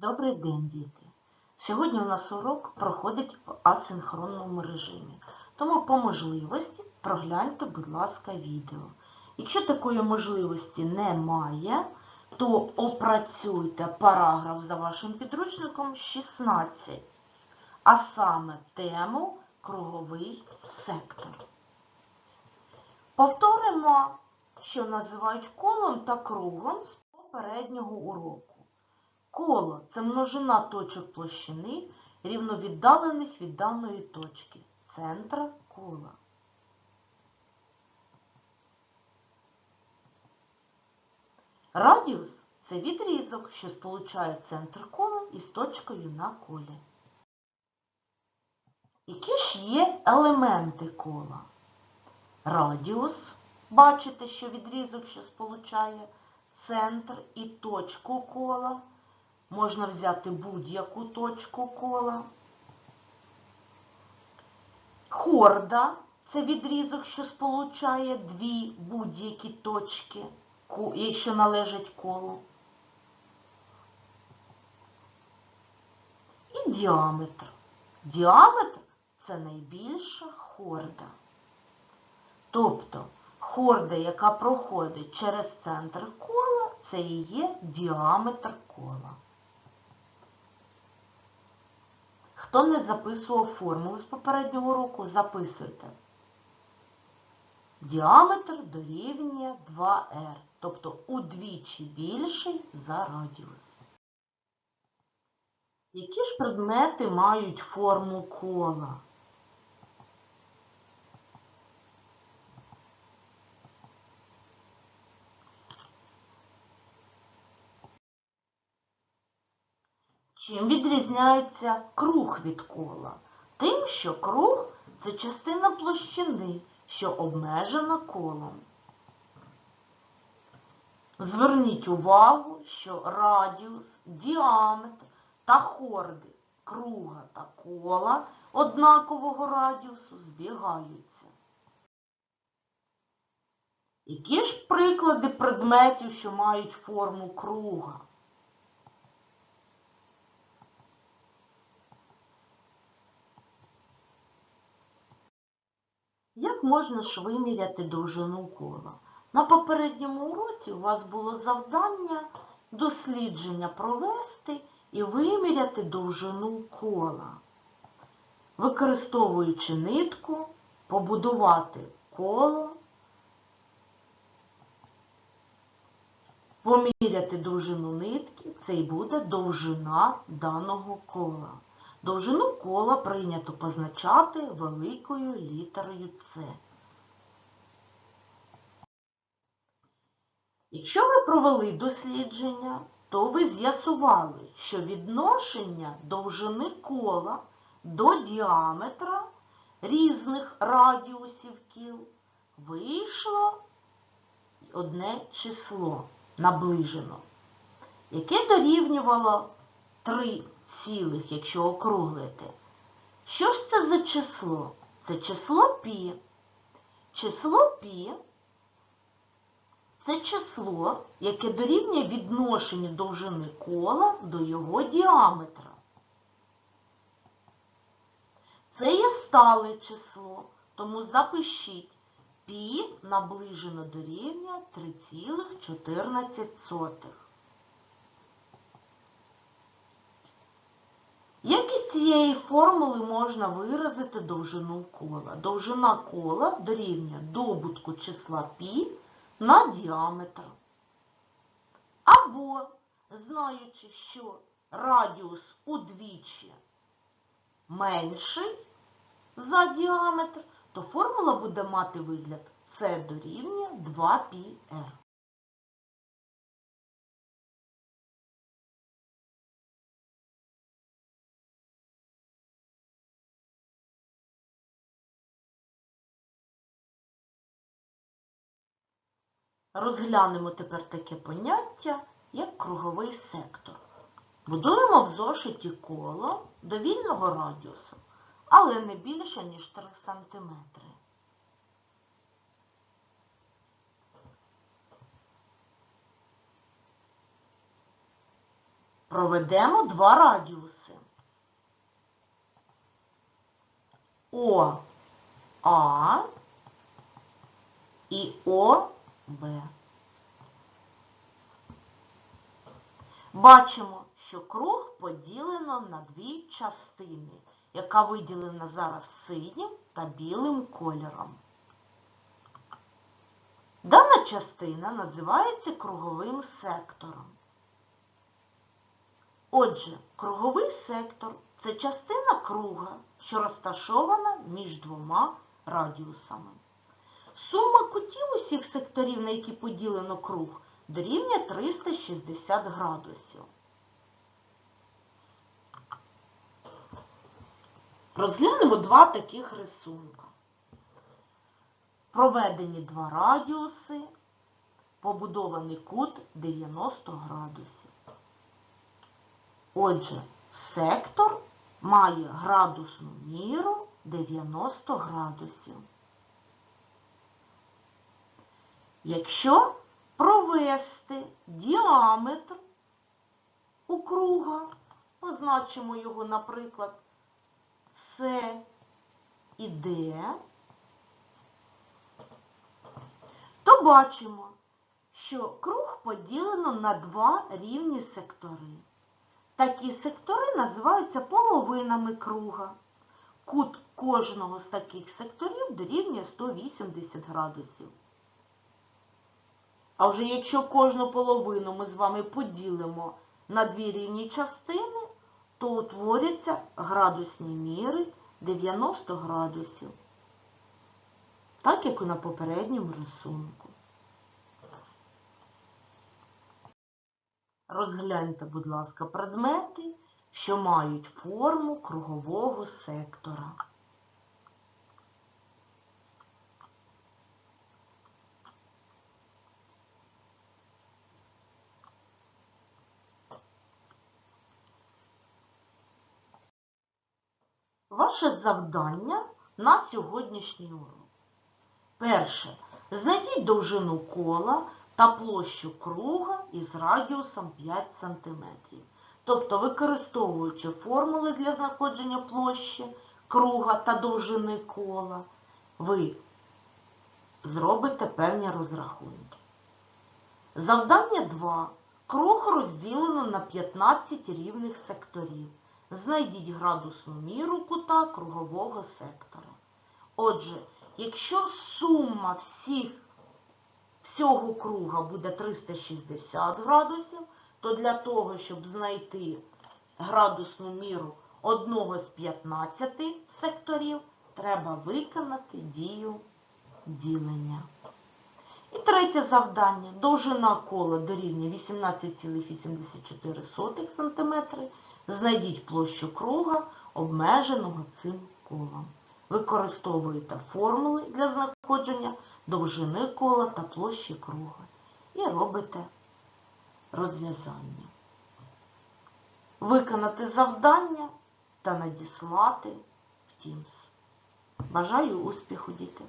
Добрий день, діти! Сьогодні у нас урок проходить в асинхронному режимі, тому по можливості прогляньте, будь ласка, відео. Якщо такої можливості немає, то опрацюйте параграф за вашим підручником 16, а саме тему круговий сектор. Повторимо, що називають колом та кругом з попереднього уроку. Коло це множина точок площини, рівновіддалених від даної точки, центра кола. Радіус це відрізок, що сполучає центр кола із точкою на колі. Які ж є елементи кола? Радіус, бачите, що відрізок, що сполучає центр і точку кола. Можна взяти будь-яку точку кола. Хорда це відрізок, що сполучає дві будь-які точки, що належать колу. І діаметр. Діаметр це найбільша хорда. Тобто хорда, яка проходить через центр кола, це і є діаметр кола. Хто не записував формулу з попереднього року, записуйте. Діаметр дорівнює 2r, тобто удвічі більший за радіус. Які ж предмети мають форму кола? Чим відрізняється круг від кола? Тим, що круг це частина площини, що обмежена колом. Зверніть увагу, що радіус, діаметр та хорди круга та кола однакового радіусу збігаються. Які ж приклади предметів, що мають форму круга? Як можна ж виміряти довжину кола? На попередньому уроці у вас було завдання дослідження провести і виміряти довжину кола. Використовуючи нитку, побудувати коло, поміряти довжину нитки, це і буде довжина даного кола. Довжину кола прийнято позначати великою літерою С. Якщо ви провели дослідження, то ви з'ясували, що відношення довжини кола до діаметра різних радіусів кіл вийшло одне число наближено, яке дорівнювало 3 цілих, якщо округлити. Що ж це за число? Це число пі. Число пі це число, яке дорівнює відношенню довжини кола до його діаметра. Це є стале число, тому запишіть пі наближено до рівня 3,14. Як із цієї формули можна виразити довжину кола? Довжина кола дорівнює добутку числа π на діаметр. Або, знаючи, що радіус удвічі менший за діаметр, то формула буде мати вигляд С дорівнює 2πr. Розглянемо тепер таке поняття, як круговий сектор. Будуємо в зошиті коло довільного радіусу, але не більше, ніж 3 см. Проведемо два радіуси. О А і О Б. Бачимо, що круг поділено на дві частини, яка виділена зараз синім та білим кольором. Дана частина називається круговим сектором. Отже, круговий сектор це частина круга, що розташована між двома радіусами. Сума кутів усіх секторів, на які поділено круг, дорівнює 360 градусів. Розглянемо два таких рисунка. Проведені два радіуси, побудований кут 90 градусів. Отже, сектор має градусну міру 90 градусів. Якщо провести діаметр у круга, позначимо його, наприклад, С і Д, то бачимо, що круг поділено на два рівні сектори. Такі сектори називаються половинами круга. Кут кожного з таких секторів дорівнює 180 градусів. А вже якщо кожну половину ми з вами поділимо на дві рівні частини, то утворяться градусні міри 90 градусів. Так, як і на попередньому рисунку. Розгляньте, будь ласка, предмети, що мають форму кругового сектора. Ваше завдання на сьогоднішній урок. Перше. Знайдіть довжину кола та площу круга із радіусом 5 см. Тобто, використовуючи формули для знаходження площі круга та довжини кола, ви зробите певні розрахунки. Завдання 2. Круг розділено на 15 рівних секторів. Знайдіть градусну міру кута кругового сектора. Отже, якщо сума всіх, всього круга буде 360 градусів, то для того, щоб знайти градусну міру одного з 15 секторів, треба виконати дію ділення. І третє завдання. Довжина кола дорівнює 18,84 см. Знайдіть площу круга, обмеженого цим колом. Використовуєте формули для знаходження довжини кола та площі круга. І робите розв'язання. Виконати завдання та надіслати в Teams. Бажаю успіху, діти!